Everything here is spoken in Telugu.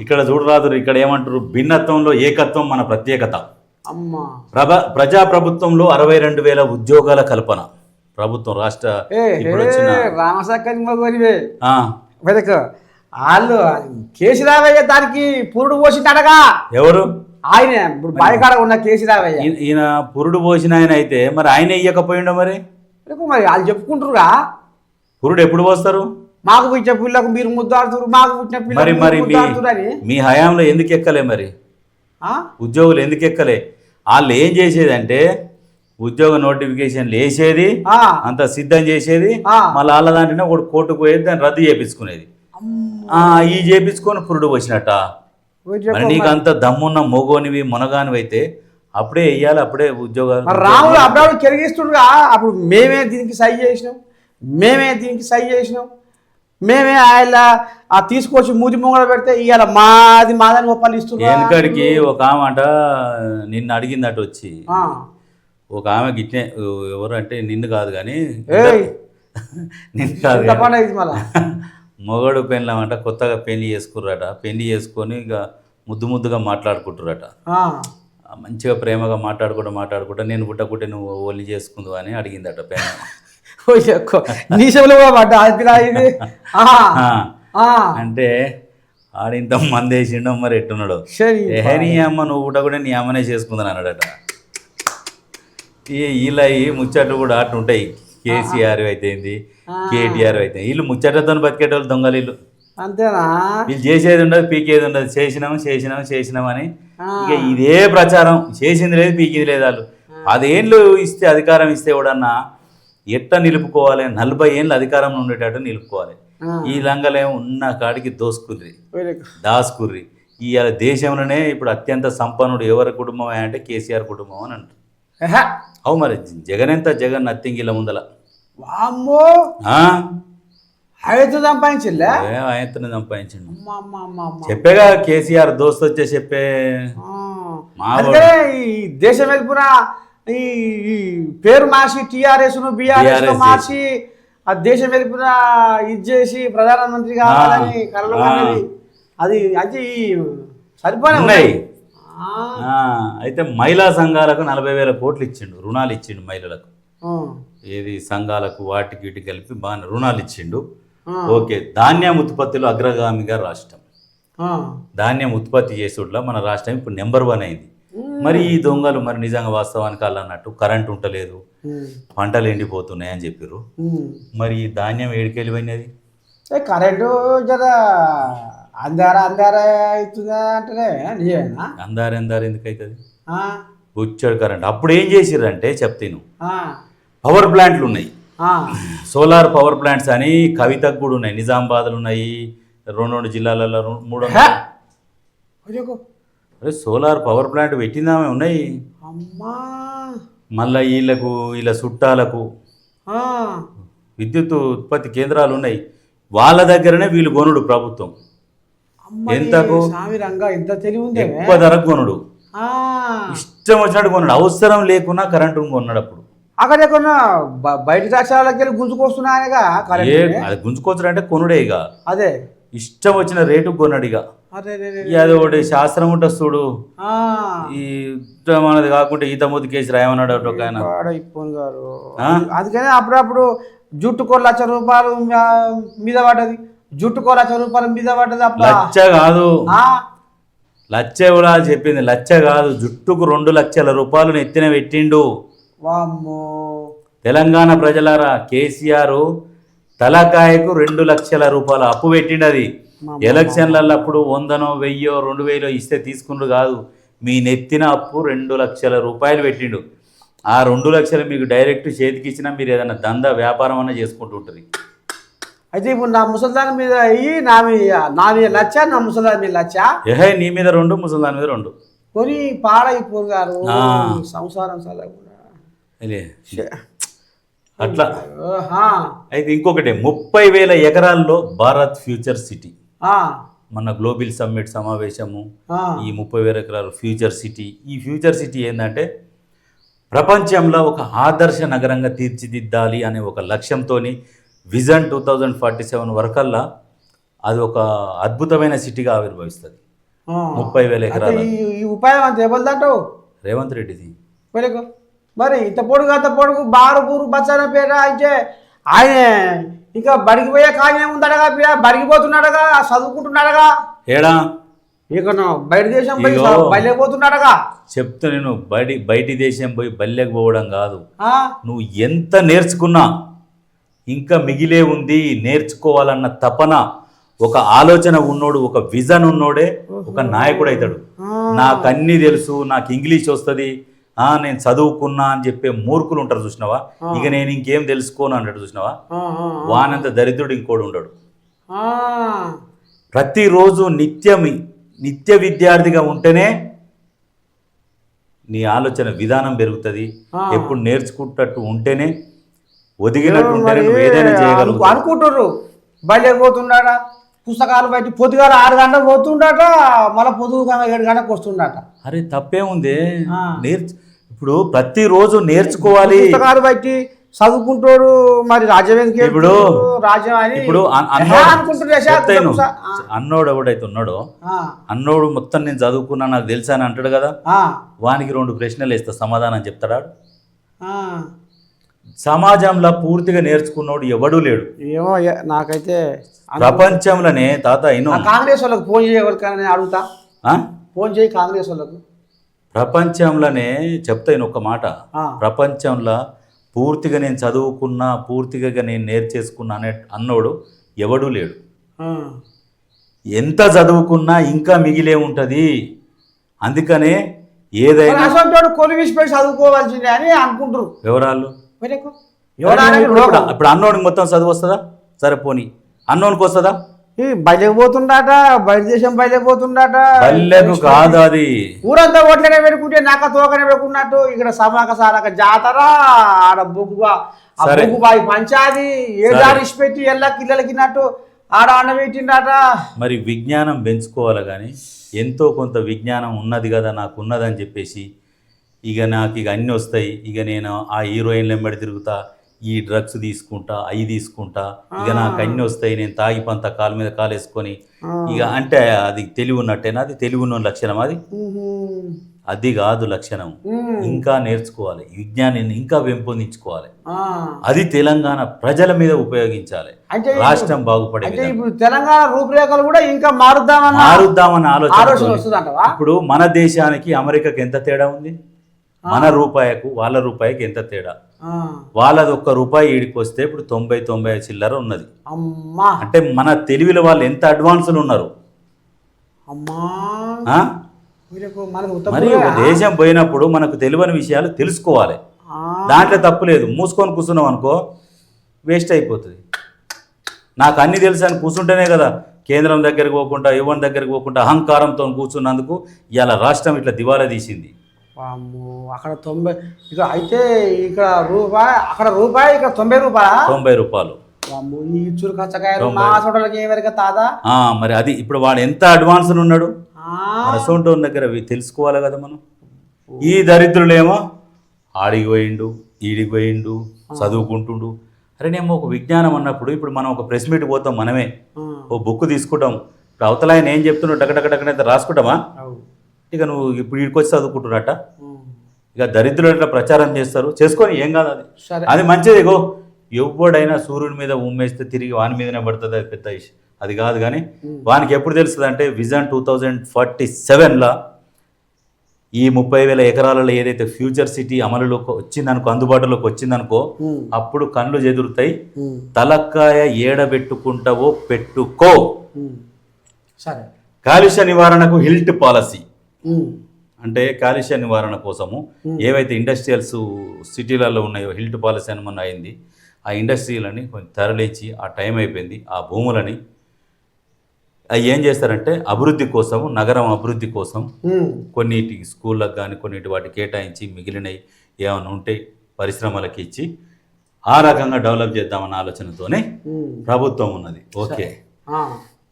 ఇక్కడ చూడరాదు ఇక్కడ ఏమంటారు భిన్నత్వంలో ఏకత్వం మన ప్రత్యేకత. అమ్మా. ప్రభ ప్రజాప్రభుత్వంలో అరవై రెండు వేల ఉద్యోగాల కల్పన. ప్రభుత్వం రాష్ట్ర ఇప్పుడు వచ్చిన వాళ్ళు కేసీరావయ్య దానికి పురుడు పోసిందడగా ఎవరు? ఆయన ఇప్పుడు బాయికాడ ఉన్న కేసీరావయ్య ఈయన- పురుడు పోసిన ఆయన అయితే మరి ఆయన ఇయ్యకపోయిండో మరి? మరి? వాళ్ళు చెప్పుకుంటారుగా పురుడు ఎప్పుడు పోస్తారు? మాకు పుట్టిన పిల్లకు మీరు ముద్దాడుతురు మాకు పుట్టిన మరి మరి మీ మీ హయాంలో ఎందుకు ఎక్కలే మరి? ఆ? ఉద్యోగులు ఎందుకు ఎక్కలే? వాళ్ళు ఏం చేసేది అంటే ఉద్యోగ నోటిఫికేషన్లు వేసేది. అంత సిద్ధం చేసేది. మళ్ళీ వాళ్ళ దాంట్లోనే ఒకటి కోర్టుకు పోయేది దాన్ని రద్దు చేపించుకునేది. ఈ చేపించుకొని పురుడు పోయి మరి నీకు. అంత దమ్మున్న మొగోనివి మునగానివి అయితే అప్పుడే వెయ్యాలి అప్పుడే ఉద్యోగాలు రాముడు అప్పుడప్పుడు కెరిగిస్తుండగా అప్పుడు మేమే దీనికి సై చేసినాం. మేమే దీనికి సై చేసినాం. మేమే ఆయన ఆ తీసుకొచ్చి మూతి ముంగడ పెడితే ఇవాళ మాది మాదని ఒప్పలు ఇస్తున్నా. వెనకడికి ఒక ఆమె అంట నిన్ను అడిగిందట వచ్చి. ఒక ఆమె గిట్నే ఎవరు అంటే నిన్ను కాదు కానీ. నిన్ను కాదు మొగడు పెళ్ళమంట కొత్తగా పెళ్ళి చేసుకుర్రట. పెళ్ళి చేసుకొని ఇక ముద్దు ముద్దుగా మాట్లాడుకుంటురట మంచిగా ప్రేమగా మాట్లాడుకుంటూ మాట్లాడుకుంటా నేను పుట్టకుంటే నువ్వు ఓన్లీ చేసుకుందు అని అడిగిందట పెళ్ళ ఓయ్ ఎక్కువ. నీ చెవులు కూడా పడ్డా? అది. అంటే ఆడింత మంది వేసిండో మరి ఎట్టున్నాడు. నీ అమ్మ నువ్వు పుట్టకుంటే నీ అమ్మనే చేసుకుందని అన్నాడట. ఈ వీళ్ళ ఈ ముచ్చట్లు కూడా అటు ఉంటాయి. కేసీఆర్ అయితేంది కేటీఆర్ అయితే. వీళ్ళు ముచ్చట్లతో బతికేటోళ్ళు దొంగలు వీళ్ళు. అంతేనా? వీళ్ళు చేసేది ఉండదు పీకేది ఉండదు. చేసినాము చేసినాము చేసినామని. ఇక ఇదే ప్రచారం. చేసింది లేదు పీకింది లేదు వాళ్ళు. పదేళ్ళు ఇస్తే అధికారం ఇస్తే ఎవడన్నా ఎట్ట నిలుపుకోవాలి? నలభై ఏళ్ళు అధికారంలో ఉండేటట్టు నిలుపుకోవాలి. ఈ లంగలేమో ఉన్న కాడికి దోసుకుర్రి. దాసుకుర్రి. ఇవాళ దేశంలోనే ఇప్పుడు అత్యంత సంపన్నుడు ఎవరి కుటుంబం అంటే కేసీఆర్ కుటుంబం అని అంటారు. అవు మరి జగన్ ఎంత జగన్ నథింగ్ ఇలా ముందల. వామ్మో. ఆ? అయితే సంపాదించిల్లే ఏ ఆయనతోనే సంపాదించండు. చెప్పేగా కేసీఆర్ దోస్త్ వచ్చే చెప్పే ఈ దేశం వెళ్ళిపోయిన ఈ పేరు మార్చి టిఆర్ఎస్ బిఆర్ఎస్ TRS మార్చి ఆ దేశం వెళ్ళిపోయిన ఇది చేసి ప్రధానమంత్రి కావాలని. కన్నది. అది అది ఆ, అయితే మహిళా సంఘాలకు నలభై వేల కోట్లు ఇచ్చిండు రుణాలు ఇచ్చిండు మహిళలకు. ఏది సంఘాలకు వాటికి వీటికి కలిపి బాగా రుణాలు ఇచ్చిండు. ఓకే ధాన్యం ఉత్పత్తిలో అగ్రగామిగా రాష్ట్రం. ధాన్యం ఉత్పత్తి చేసుట్లా మన రాష్ట్రం ఇప్పుడు నెంబర్ వన్ అయింది. మరి ఈ దొంగలు మరి నిజంగా వాస్తవానికి వాళ్ళు అన్నట్టు కరెంట్ ఉంటలేదు. పంటలు ఎండిపోతున్నాయి అని చెప్పారు మరి ఈ ధాన్యం ఏడికెళ్ళిపోయినది కరెంటు జర అందారా అందారా అవుతుందా నిజమేనా? అందారు అందారు ఎందుకు అవుతుంది? ఆ, వచ్చాడు కరెంట్ అప్పుడు ఏం చేసిర్రంటే చెప్తాను పవర్ ప్లాంట్లు ఉన్నాయి. సోలార్ పవర్ ప్లాంట్స్ అని కవితకు కూడా ఉన్నాయి నిజామాబాద్లు ఉన్నాయి. రెండు రెండు జిల్లాలలో రెండు- మూడు అరే సోలార్ పవర్ ప్లాంట్ పెట్టిందామే ఉన్నాయి. అమ్మా. మళ్ళీ వీళ్ళకు వీళ్ళ చుట్టాలకు విద్యుత్ ఉత్పత్తి కేంద్రాలు ఉన్నాయి. వాళ్ళ దగ్గరనే వీళ్ళు కొనుడు ప్రభుత్వం. ఎంతకు? ఎక్కువ ధరకు కొనుడు ఇష్టం వచ్చినట్టు కొన్నాడు అవసరం లేకున్నా కరెంటు కొన్నాడు అప్పుడు. అక్కడ బయట రాష్ట్రాలకి వెళ్ళి గుంజుకొస్తున్నాయనగా అది గుంజుకోవచ్చు అంటే కొనుడే ఇక అదే. ఇష్టం వచ్చిన రేటు కొన్నాడు ఇక అది ఒకటి శాస్త్రం ఉంటుంది చూడు. ఈ మనది కాకుండా ఈత మూతి కేసు రాయమన్నాడు ఒక ఆయన. గారు? అందుకనే అప్పుడప్పుడు జుట్టుకో లక్ష రూపాయలు మీద పడ్డది. జుట్టుకో లక్ష రూపాయలు మీద పడ్డది లచ్చ కాదు. లచ్చ కూడా చెప్పింది. లచ్చ కాదు జుట్టుకు రెండు లక్షల రూపాయలు నెత్తిన పెట్టిండు. వామ్మో. తెలంగాణ ప్రజలారా కేసీఆర్ తలకాయకు రెండు లక్షల రూపాయల అప్పు పెట్టిండు అది ఎలక్షన్లలో అప్పుడు వందనో వెయ్యో రెండు వేలో ఇస్తే తీసుకుండు కాదు. మీ నెత్తిన అప్పు రెండు లక్షల రూపాయలు పెట్టిండు. ఆ రెండు లక్షలు మీకు డైరెక్ట్ చేతికి ఇచ్చినా మీరు ఏదైనా దందా వ్యాపారం అన్న చేసుకుంటూ ఉంటుంది. అయితే ఇప్పుడు నా ముసల్దాన్ మీద అయ్యి నా మీద నా మీద లచ్చ నా ముసల్దాన్ మీద లచ్చ? ఏహే నీ మీద రెండు ముసల్దాన్ మీద రెండు. కొని పాడైపోరు గారు. సంసారం. అట్లా. అయితే ఇంకొకటి ముప్పై వేల ఎకరాల్లో భారత్ ఫ్యూచర్ సిటీ. మన గ్లోబల్ సమ్మిట్ సమావేశము ఈ ముప్పై వేల ఎకరాలు ఫ్యూచర్ సిటీ. ఈ ఫ్యూచర్ సిటీ ఏంటంటే ప్రపంచంలో ఒక ఆదర్శ నగరంగా తీర్చిదిద్దాలి అనే ఒక లక్ష్యంతో vision two thousand forty seven వరకల్లా అది ఒక అద్భుతమైన సిటీగా ఆవిర్భవిస్తుంది. ముప్పై వేల ఎకరాలు. ఈ ఉపాయం అంత రేవంత్ రెడ్డిది. మరి ఇంత పొడుగు అంత పొడుగు బారు బూరు బచ్చాన పేట అయితే ఆయన ఇంకా బడికి పోయే కార్యం ఉందడగా పిల్ల బడికిపోతున్నాడగా చదువుకుంటున్నాడగా? ఏడా? ఇక బయట దేశం పోయి ఇగో. బయలుపోతున్నాడగా చెప్తా నేను బయటి బయటి దేశం పోయి బల్లెకి పోవడం కాదు? నువ్వు ఎంత నేర్చుకున్నా ఇంకా మిగిలే ఉంది నేర్చుకోవాలన్న తపన. ఒక ఆలోచన ఉన్నోడు ఒక విజన్ ఉన్నోడే ఒక నాయకుడు అవుతాడు నాకు అన్నీ తెలుసు నాకు ఇంగ్లీష్ వస్తుంది ఆ నేను చదువుకున్నా అని చెప్పే మూర్ఖులు ఉంటారు చూసినావా? ఇక నేను ఇంకేం తెలుసుకోను అన్నట్టు చూసినావా? వానంత దరిద్రుడు ఇంకోడు ఉండడు. ప్రతిరోజు నిత్యం నిత్య విద్యార్థిగా ఉంటేనే నీ ఆలోచన విధానం పెరుగుతుంది. ఎప్పుడు నేర్చుకుంటట్టు ఉంటేనే ఒదిగినట్టు ఉంటేనే నువ్వు ఏదైనా అను- చేయగలుగుతావు. అనుకుంటుర్రు? బయలుకి పోతుండట పుస్తకాలు బట్టి పొద్దుగాల ఆరు గంటలకు పోతుండట మళ్ళీ పొద్దుగా ఏడు గంటలకు వస్తుండట. అరే తప్పేముంది? ఆ. నేర్చు ఇప్పుడు ప్రతిరోజు నేర్చుకోవాలి. పుస్తకాలు బట్టి చదువుకుంటాడు మరి రాజ్యం ఇప్పుడు-? రాజ్యం అని ఇప్పుడు అన్నోడు ఎవడైతే ఉన్నాడో అన్నోడు మొత్తం నేను చదువుకున్నా నాకు తెలుసా అని అంటాడు కదా? వానికి రెండు ప్రశ్నలు వేస్తా సమాధానం చెప్తాడా. సమాజంలో పూర్తిగా నేర్చుకున్నోడు ఎవడూ లేడు. ఏమో నాకైతే ప్రపంచంలోనే తాత ఆ కాంగ్రెస్ వాళ్ళకి ఫోన్ చేయవలకని నేను అడుగుతా? ఫోన్ చేయి కాంగ్రెస్ వాళ్ళకు. ప్రపంచంలోనే చెప్తాను ఒక మాట. ప్రపంచంలో పూర్తిగా నేను చదువుకున్నా పూర్తిగా నేను నేర్చేసుకున్నా అనే అన్నోడు ఎవడూ లేడు. ఎంత చదువుకున్నా ఇంకా మిగిలే ఉంటుంది. అందుకనే ఏదైనా అసలు కొలివిసి పోయి చదువుకోవాల్సిందే అని అనుకుంటారు వివరాలు ఇప్పుడు అన్నోడికి మొత్తం చదువు వస్తుందా? సరే పోనీ అన్నోనికి వస్తుందా? ఈ బయటకు పోతుండట బయట దేశం బయటకు పోతుండట. కాదు అది. ఊరంతా ఓట్లనే పెట్టుకుంటే నాక తోకనే పెట్టుకున్నట్టు ఇక్కడ సమాక సారక జాతర ఆడ బొగ్గుబా ఆ సరే. బొగ్గుబాయి పంచాది ఏడాది ఇచ్చిపెట్టి ఎల్ల కిల్లలకినట్టు ఆడ అన్న పెట్టిండట. మరి విజ్ఞానం పెంచుకోవాలి కానీ ఎంతో కొంత విజ్ఞానం ఉన్నది కదా నాకు ఉన్నదని చెప్పేసి ఇక నాకు ఇక అన్నీ వస్తాయి. ఇక నేను ఆ హీరోయిన్లు వెంబడి తిరుగుతా ఈ డ్రగ్స్ తీసుకుంటా అవి తీసుకుంటా ఇక నాకు అన్నీ వస్తాయి. నేను తాగి పంత కాలు మీద కాలు వేసుకొని ఇక అంటే అది తెలివి ఉన్నట్టేనా? అది తెలివి ఉన్న లక్షణం అది. అది కాదు లక్షణం. ఇంకా నేర్చుకోవాలి. విజ్ఞానాన్ని ఇంకా పెంపొందించుకోవాలి. అది తెలంగాణ ప్రజల మీద ఉపయోగించాలి. రాష్ట్రం బాగుపడే. ఇప్పుడు తెలంగాణ రూపురేఖలు కూడా ఇంకా మారుద్దామన్న మారుద్దామన్న ఆలోచన ఇప్పుడు మన దేశానికి అమెరికాకి ఎంత తేడా ఉంది? మన రూపాయకు వాళ్ళ రూపాయికి ఎంత తేడా. వాళ్ళది ఒక్క రూపాయి ఈడికి వస్తే ఇప్పుడు తొంభై తొంభై చిల్లర ఉన్నది. అమ్మా! అంటే మన తెలివిలో వాళ్ళు ఎంత అడ్వాన్సులు ఉన్నారు? మరి దేశం పోయినప్పుడు మనకు తెలియని విషయాలు తెలుసుకోవాలి. దాంట్లో తప్పు లేదు. మూసుకొని కూర్చున్నాం అనుకో వేస్ట్ అయిపోతుంది. నాకు అన్ని తెలుసు అని కూర్చుంటేనే కదా కేంద్రం దగ్గరికి పోకుండా యువన్ దగ్గరికి పోకుండా అహంకారంతో కూర్చున్నందుకు ఇవాళ రాష్ట్రం ఇట్లా దివాలా తీసింది. వామ్మో, అక్కడ తొంభై ఇక్కడ అయితే ఇక్కడ రూపాయి అక్కడ రూపాయి ఇక్కడ తొంభై రూపాయలా? తొంభై రూపాయలు. వామ్మో, ఈ. మా చోటలకి తాదా? మరి అది ఇప్పుడు వాడు ఎంత అడ్వాన్స్ ఉన్నాడు? ఆ, అసోంటోన్ దగ్గర తెలుసుకోవాలి కదా మనం. ఈ దరిద్రులేమో ఆడికి పోయిండు ఈడికి పోయిండు చదువుకుంటుండు. అరే నేమో ఒక విజ్ఞానం అన్నప్పుడు ఇప్పుడు మనం ఒక ప్రెస్ మీట్ పోతాం మనమే. ఓ బుక్ తీసుకుంటాం. ఇప్పుడు అవతల ఆయన ఏం చెప్తున్నావు టకటకటకనైతే రాసుకుంటామా. ఇక నువ్వు ఇప్పుడు వీడికి వచ్చి చదువుకుంటున్నట్ట ఇక దరిద్రులు ఎట్లా ప్రచారం చేస్తారు? చేసుకొని ఏం కాదు అది. అది మంచిది ఇగో. ఎవడైనా సూర్యుని మీద ఉమ్మేస్తే తిరిగి వాని మీదనే పడుతుంది అది పెద్ద అది కాదు కానీ వానికి ఎప్పుడు తెలుస్తుంది అంటే విజన్ టూ థౌజండ్ ఫార్టీ సెవెన్లో ఈ ముప్పై వేల ఎకరాలలో ఏదైతే ఫ్యూచర్ సిటీ అమలులోకి వచ్చిందనుకో అందుబాటులోకి వచ్చిందనుకో అప్పుడు కళ్ళు చెదురుతాయి. తలక్కాయ ఏడబెట్టుకుంటావో పెట్టుకో. సరే. కాలుష్య నివారణకు హిల్ట్ పాలసీ. అంటే కాలుష్య నివారణ కోసము ఏవైతే ఇండస్ట్రియల్స్ సిటీలలో ఉన్నాయో హిల్ట్ పాలసీ అని మొన్న అయింది ఆ ఇండస్ట్రీలని కొంచెం తరలించి ఆ టైం అయిపోయింది ఆ భూములని అవి ఏం చేస్తారంటే అభివృద్ధి కోసం నగరం అభివృద్ధి కోసం కొన్నిటి స్కూళ్ళకు కానీ కొన్నిటి వాటి కేటాయించి మిగిలినవి ఏమైనా ఉంటే పరిశ్రమలకు ఇచ్చి ఆ రకంగా డెవలప్ చేద్దామన్న ఆలోచనతోనే. ప్రభుత్వం ఉన్నది. ఓకే.